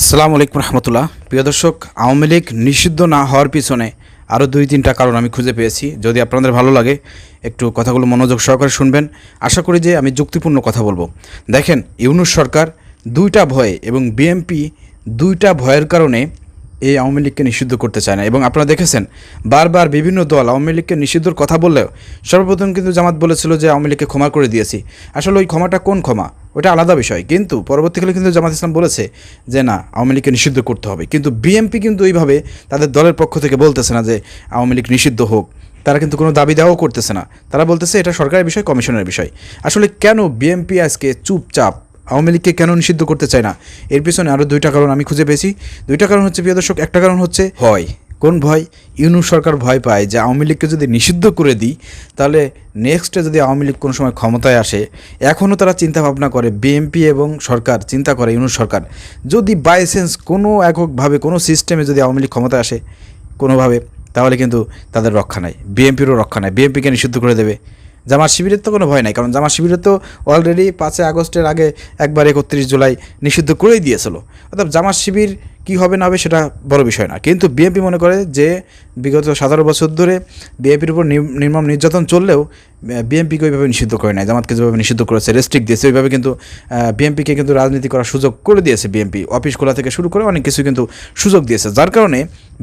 আসসালামু আলাইকুম রহমতুল্লাহ। প্রিয় দর্শক, আওয়ামী লীগ নিষিদ্ধ না হওয়ার পিছনে আরও দুই তিনটা কারণ আমি খুঁজে পেয়েছি। যদি আপনাদের ভালো লাগে, একটু কথাগুলো মনোযোগ সহকারে শুনবেন। আশা করি যে আমি যুক্তিপূর্ণ কথা বলব। দেখেন, ইউনুস সরকার দুইটা ভয়ে এবং বিএমপি দুইটা ভয়ের কারণে এই আওয়ামী লীগকে নিষিদ্ধ করতে চায় না। এবং আপনারা দেখেছেন, বারবার বিভিন্ন দল আওয়ামী লীগকে নিষিদ্ধর কথা বললেও সর্বপ্রথম কিন্তু জামাত বলেছিল যে আওয়ামী লীগকে ক্ষমা করে দিয়েছি। আসলে ওই ক্ষমাটা কোন ক্ষমা? ওটা আলাদা বিষয়। কিন্তু পরবর্তীকালে কিন্তু জামাত ইসলাম বলেছে যে, না, আওয়ামী লীগকে নিষিদ্ধ করতে হবে। কিন্তু বিএমপি কিন্তু এইভাবে তাদের দলের পক্ষ থেকে বলতেছে না যে, আওয়ামী লীগ নিষিদ্ধ হোক। তারা কিন্তু কোনো দাবি দেওয়াও করতেছে না। তারা বলতেছে এটা সরকারের বিষয়, কমিশনের বিষয়। আসলে কেন বিএমপি আজকে চুপচাপ আওয়ামী লীগকে কেন নিষিদ্ধ করতে চায় না? এর পিছনে আরও দুইটা কারণ আমি খুঁজে পেয়েছি। দুইটা কারণ হচ্ছে, প্রিয় দর্শক, একটা কারণ হচ্ছে ভয় কোন ভয়? ইউনু সরকার ভয় পায় যে আওয়ামী লীগকে যদি নিষিদ্ধ করে দিই, তাহলে নেক্সটে যদি আওয়ামী লীগ কোনো সময় ক্ষমতায় আসে, এখনও তারা চিন্তা ভাবনা করে বিএমপি এবং সরকার চিন্তা করে ইউনু সরকার। যদি বাইসেন্স কোনো এককভাবে, কোনো সিস্টেমে যদি আওয়ামী লীগ ক্ষমতায় আসে কোনোভাবে, তাহলে কিন্তু তাদের রক্ষা নাই বিএমপিরও রক্ষা নাই বিএনপিকে নিষিদ্ধ করে দেবে। জামাত শিবিরের তো কোনো ভয় নাই, কারণ জামাত শিবিরের তো অলরেডি পাঁচই আগস্টের আগে একবার একত্রিশ জুলাই নিষিদ্ধ করেই দিয়েছিল। অর্থাৎ জামাত শিবির কী হবে না হবে সেটা বড় বিষয় না। কিন্তু বিএনপি মনে করে যে বিগত সতেরো বছর ধরে বিএনপির উপর নির- নির্মম নির্যাতন চললেও বিএনপিকে ওইভাবে নিষিদ্ধ করে নাই। জামাতকে যেভাবে নিষিদ্ধ করেছে রেস্ট্রিক্ট দিয়েছে, ওইভাবে কিন্তু বিএনপিকে কিন্তু রাজনীতি করার সুযোগ করে দিয়েছে বিএনপি অফিস খোলা থেকে শুরু করে অনেক কিছু কিন্তু সুযোগ দিয়েছে। যার কারণে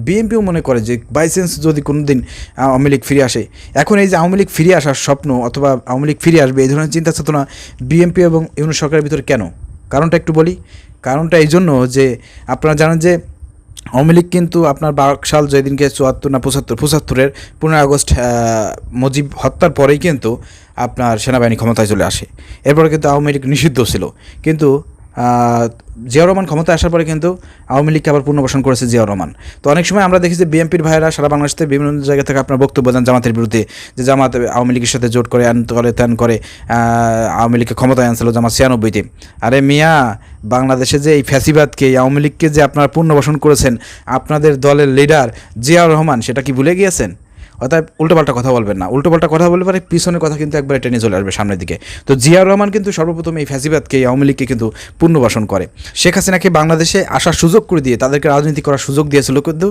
বিএনপিও মনে করে যে বাইসেন্স যদি কোনো দিন আওয়ামী লীগ ফিরে আসে, এখন এই যে আওয়ামী লীগ ফিরে আসার স্বপ্ন অথবা আওয়ামী লীগ ফিরে আসবে, এই ধরনের চিন্তা চেতনা বিএনপি এবং ইউনুস সরকারের ভিতরে কেন? কারণটা একটু বলি। কারণটা এই জন্য যে আপনারা জানেন যে আওয়ামী লীগ কিন্তু আপনার বারো সাল যেদিনকে চুয়াত্তর না পঁচাত্তর, পঁচাত্তরের পনেরো আগস্ট মজিব হত্যার পরেই কিন্তু আপনার সেনাবাহিনী ক্ষমতায় চলে আসে। এরপরে কিন্তু আওয়ামী লীগ নিষিদ্ধ ছিল। কিন্তু জিয়াউর রহমান ক্ষমতায় আসার পরে কিন্তু আওয়ামী লীগকে আবার পুনর্বাসন করেছে জিয়াউর রহমান। তো অনেক সময় আমরা দেখি যে বিএনপির ভাইয়েরা সারা বাংলাদেশ বিভিন্ন জায়গা থেকে আপনার বক্তব্য দেন জামাতের বিরুদ্ধে, যে জামাত আওয়ামী লীগের সাথে জোট করে আন করে, ত্যান করে আওয়ামী লীগকে ক্ষমতায় আনছিল জামাত ছিয়ানব্বইতে। আরে মিয়া, বাংলাদেশে যে এই ফ্যাসিবাদকে আওয়ামী লীগকে যে আপনারা পুনর্বাসন করেছেন, আপনাদের দলের লিডার জিয়াউর রহমান, সেটা কি ভুলে গিয়েছেন? অর্থাৎ উল্টোপাল্টা কথা বলবেন না। উল্টোপাল্টা কথা বললে পারে পিছনের কথা কিন্তু একবারে টেনে চলে আসবে সামনের দিকে। তো জিয়াউর রহমান কিন্তু সর্বপ্রথম এই ফ্যাসিবাদকে আওয়ামী লীগকে কিন্তু পুনর্বাসন করে। শেখ হাসিনাকে বাংলাদেশে আসার সুযোগ করে দিয়ে, তাদেরকে রাজনীতি করার সুযোগ দিয়েছিল কিন্তু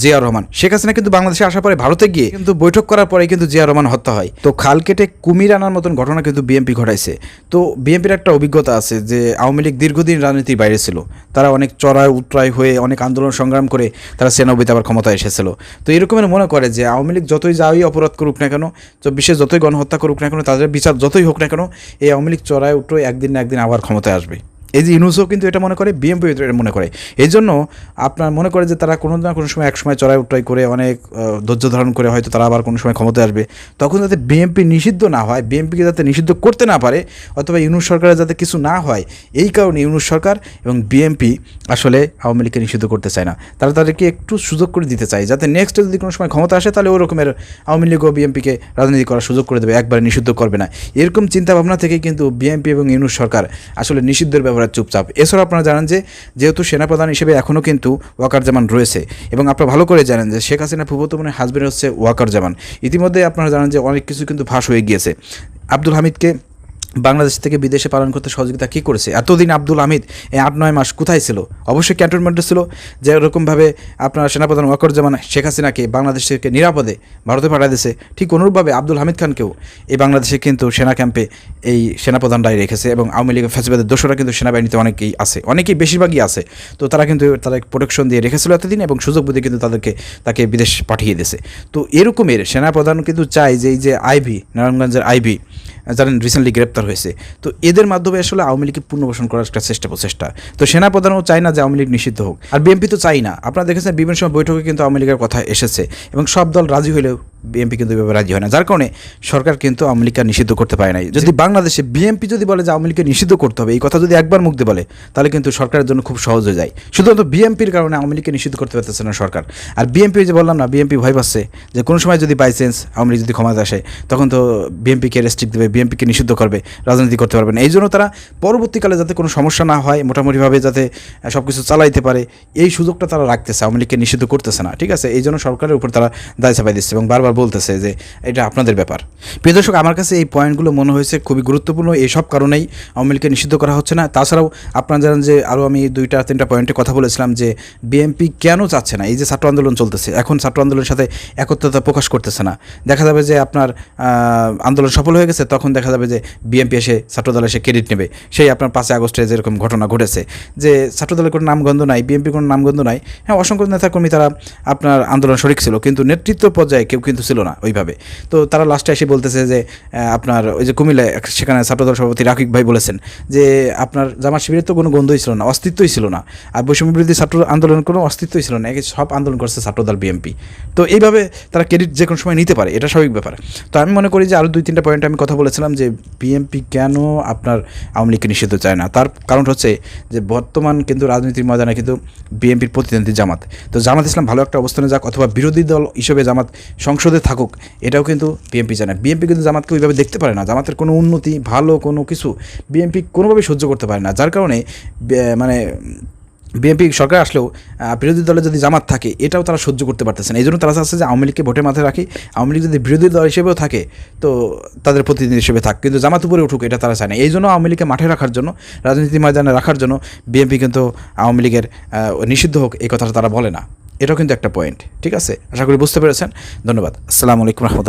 জিয়াউর রহমান। শেখ হাসিনা কিন্তু বাংলাদেশে আসার পরে ভারতে গিয়ে কিন্তু বৈঠক করার পরে কিন্তু জিয়াউর রহমান হত্যা হয়। তো খাল কেটে কুমির আনার মতন ঘটনা কিন্তু বিএনপি ঘটাইছে। তো বিএনপির একটা অভিজ্ঞতা আছে যে আওয়ামী লীগ দীর্ঘদিন রাজনীতির বাইরে ছিল। তারা অনেক চড়ায় উত্তরায় হয়ে অনেক আন্দোলন সংগ্রাম করে তারা সেনাবইতে আবার ক্ষমতায় এসেছিল। তো এরকমের মনে করে যে আওয়ামী লীগ যতই যাই অপরাধ করুক না কেন, চব্বিশে যতই গণহত্যা করুক না কেন, তাদের বিচার যতই হোক না কেন, এই আওয়ামী লীগ চড়ায় উঠো একদিন না একদিন আবার ক্ষমতায় আসবে। এই যে ইউনুসও কিন্তু এটা মনে করে বিএমপি এটা মনে করে। এই জন্য আপনার মনে করে যে তারা কোনো না কোনো সময় এক সময় চড়াই উট্টাই করে, অনেক ধৈর্য ধারণ করে হয়তো তারা আবার কোনো সময় ক্ষমতায় আসবে। তখন যাতে বিএমপি নিষিদ্ধ না হয়, বিএমপিকে যাতে নিষিদ্ধ করতে না পারে, অথবা ইউনুস সরকারের যাতে কিছু না হয়, এই কারণে ইউনুস সরকার এবং বিএমপি আসলে আওয়ামী লীগকে নিষিদ্ধ করতে চায় না। তারা তাদেরকে একটু সুযোগ করে দিতে চায়। যাতে নেক্সট যদি কোনো সময় ক্ষমতা আসে, তাহলে ওরকমের আওয়ামী লীগ ও বিএমপিকে রাজনীতি করার সুযোগ করে দেবে। একবারে নিষিদ্ধ করবে না। এরকম চিন্তাভাবনা থেকে কিন্তু বিএনপি এবং ইউনুস সরকার আসলে নিষিদ্ধের ব্যাপারে চুপচাপ। এছাড়াও আপনারা জানেন যে, যেহেতু সেনাপ্রধান হিসেবে এখনও কিন্তু ওয়াকার জামান রয়েছে, এবং আপনারা ভালো করে জানেন যে, শেখ হাসিনা ফুবতমনের হাজব্যান্ড হচ্ছে ওয়াকার জামান। ইতিমধ্যে আপনারা জানেন যে, অনেক কিছু কিন্তু ফাঁস হয়ে গিয়েছে। আব্দুল হামিদকে বাংলাদেশ থেকে বিদেশে পালন করতে সহযোগিতা কী করেছে? এতদিন আব্দুল হামিদ এই আট, নয় মাস কোথায় ছিল? অবশ্যই ক্যান্টনমেন্টে ছিল। যে এরকমভাবে আপনার সেনাপ্রধান ওয়াকরুজ্জামান শেখ হাসিনাকে বাংলাদেশ থেকে নিরাপদে ভারতে পাঠিয়ে দিয়েছে। ঠিক অনুরূপভাবে আব্দুল হামিদ খানকেও এই বাংলাদেশে কিন্তু সেনা ক্যাম্পে এই সেনাপ্রধানরাই রেখেছে এবং আওয়ামী লীগের ফ্যাসিবাদের দোষরা কিন্তু সেনাবাহিনীতে অনেকেই আছে। অনেকেই বেশিরভাগই আছে। তো তারা কিন্তু তারা প্রোটেকশন দিয়ে রেখেছিল এতদিন এবং সুযোগ বুদ্ধি কিন্তু তাদেরকে, তাকে বিদেশ পাঠিয়ে দিয়েছে। তো এরকমের সেনাপ্রধান কিন্তু চায় যে এই যে আইভি, নারায়ণগঞ্জের আইভি জানেন রিসেন্টলি গ্রেপ্তার হয়েছে। তো এদের মাধ্যমে আসলে আওয়ামী লীগকে পুনর্বাসন করার একটা চেষ্টা প্রচেষ্টা। তো সেনাপ্রধানও চায় না যে আওয়ামী লীগ নিষিদ্ধ হোক। আর বিএমপি তো চাই না। আপনারা দেখেছেন বিভিন্ন সময় বৈঠকে কিন্তু আওয়ামী লীগের কথা এসেছে। এবং সব দল রাজি হলেও বিএনপি কিন্তু এভাবে রাজি হয় না। যার কারণে সরকার কিন্তু আওয়ামী লীগকে নিষিদ্ধ করতে পারে নাই। যদি বাংলাদেশে বিএনপি যদি বলে যে আওয়ামী লীগকে নিষিদ্ধ করতে হবে এই কথা যদি একবার মুখ দিয়ে বলে তাহলে কিন্তু সরকারের জন্য খুব সহজ হয়ে যায়। শুধুমাত্র বিএনপির কারণে আওয়ামী লীগকে নিষিদ্ধ করতে পারতেছে না সরকার। আর বিএনপি যে বললাম না বিএনপি ভয় পাচ্ছে যে কোনো সময় যদি বাই চান্স আওয়ামী লীগ যদি ক্ষমতা আসে তখন তো বিএনপিকে রেস্ট্রিক্ট দেবে বিএনপিকে নিষিদ্ধ করবে রাজনীতি করতে পারবে না। এই জন্য তারা পরবর্তীকালে যাতে কোনো সমস্যা না হয় মোটামুটিভাবে যাতে সব কিছু চালাইতে পারে এই সুযোগটা তারা রাখতেছে আওয়ামী লীগকে নিষিদ্ধ করতেছে না ঠিক আছে? এই জন্য সরকারের উপর তারা দায় চাপাই দিচ্ছে এবং বারবার বলতেছে যে এটা আপনাদের ব্যাপার। প্রিয় দর্শক, আমার কাছে এই পয়েন্টগুলো মনে হয়েছে খুবই গুরুত্বপূর্ণ। এইসব কারণেই আওয়ামী নিষিদ্ধ করা হচ্ছে না। তাছাড়াও আপনারা জানেন যে আরও আমি দুইটা, তিনটা পয়েন্টে কথা বলেছিলাম যে বিএনপি কেন চাচ্ছে না? এই যে ছাত্র আন্দোলন চলতেছে, এখন ছাত্র আন্দোলনের সাথে একত্রতা প্রকাশ করতেছে না। দেখা যাবে যে আপনার আন্দোলন সফল হয়ে গেছে, তখন দেখা যাবে যে বিএনপি এসে ছাত্রদল এসে ক্রেডিট নেবে। সেই আপনার পাঁচই আগস্টে যেরকম ঘটনা ঘটেছে, যে ছাত্রদলের কোনো নামগন্ধ নাই বিএনপির কোনো নামগন্ধ নাই। হ্যাঁ অসংখ্য নেতাকর্মী তারা আপনার আন্দোলন শরিক ছিল, কিন্তু নেতৃত্ব পর্যায়ে কেউ কিন্তু ছিল না ওইভাবে। তো তারা লাস্টে এসে বলতেছে যে আপনার ওই যে কুমিল্লায় এক- সেখানে ছাত্রদল সভাপতি রাকিব ভাই বলেছেন যে, আপনার জামাত শিবিরের তো কোনো গন্ধই ছিল না, অস্তিত্বই ছিল না। আর বৈষম্য বিরোধী ছাত্র আন্দোলনের কোনো অস্তিত্বই ছিল না, একে সব আন্দোলন করছে ছাত্রদল বিএনপি তো এইভাবে তারা ক্রেডিট যে কোনো সময় নিতে পারে, এটা স্বাভাবিক ব্যাপার। তো আমি মনে করি যে আরও দুই তিনটা পয়েন্ট আমি কথা বলেছিলাম যে বিএনপি কেন আপনার আওয়ামী লীগকে নিষিদ্ধ চায় না? তার কারণ হচ্ছে যে, বর্তমান কিন্তু রাজনীতির ময়দানে কিন্তু বিএনপির প্রতিদ্বন্দ্বী জামাত। তো জামাত ইসলাম ভালো একটা অবস্থানে যাক, অথবা বিরোধী দল হিসেবে জামাত সংসদে থাকুক, এটাও কিন্তু বিএনপি জানে। বিএনপি কিন্তু জামাতকে ওইভাবে দেখতে পারে না। জামাতের কোনো উন্নতি, ভালো কোনো কিছু বিএনপি কোনোভাবেই সহ্য করতে পারে না। যার কারণে মানে বিএনপি সরকার আসলেও বিরোধী দলে যদি জামাত থাকে, এটাও তারা সহ্য করতে পারতেছে না। এই জন্য তারা চাচ্ছে যে আওয়ামী লীগকে ভোটের মাথায় রাখি। আওয়ামী লীগ যদি বিরোধী দল হিসেবেও থাকে, তো তাদের প্রতিনিধি হিসেবে থাক। কিন্তু জামাত উপরে উঠুক, এটা তারা চায় না। এই জন্য আওয়ামী লীগকে মাঠে রাখার জন্য, রাজনীতি ময়দানে রাখার জন্য বিএনপি কিন্তু আওয়ামী লীগের নিষিদ্ধ হোক, এই কথাটা তারা বলে না। এটাও কিন্তু একটা পয়েন্ট ঠিক আছে? আশা করি বুঝতে পেরেছেন। ধন্যবাদ। আসসালামু আলাইকুম রহমতুল্লাহ।